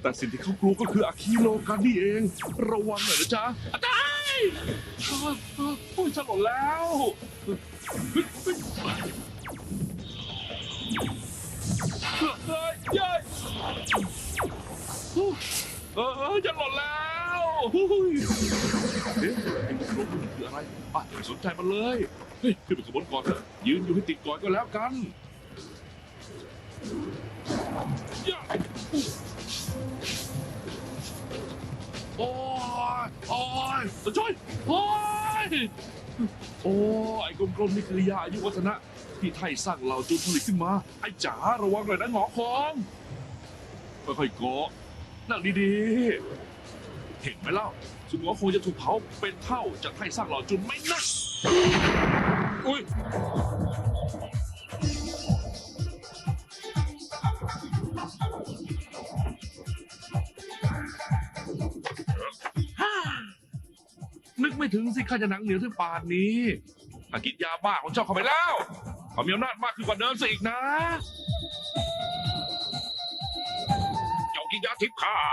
แต่สิ่งที่เขากลัวก็คืออะคิโลกันนี่เอง ระวังหน่อยนะจ๊ะอาจารย์โอ้ยฉลนแล้วเฮ้ยยยเฮ้ยเออจะหล่นแล้วเฮ้ยเอ๊ะไอ้ลูกคืออะไรอะอย่าสนใจมันเลยเฮ้ยขึ้นไปขบวนก่อนเถอะยืนอยู่ให้ติดก่อนก็แล้วกัน โอ้ยจะช่วยโอ้ยโอ้ยไอ้กลมๆนี่คือยาอายุวัฒนะ ที่ไทยสร้างเหล่าจุนผลิตขึ้นมา ไอ้จ๋าระวังหน่อยนะหงอคองค่อยๆเกาะนั่งดีๆ เห็นไหมเล่าสุนหงอคงจะถูกเผาเป็นเท่าจากไทยสร้างเหล่าจุนไม่นะ นึกไม่ถึงสิข้าจะหนังเหนียวถึงป่านนี้ถ้ากินยาบ้าของเจ้าเข้าไปแล้วเขามีอำนาจมากขึ้นกว่าเดิมซะอีกนะ เจ้ากินยาทิพย์ข้า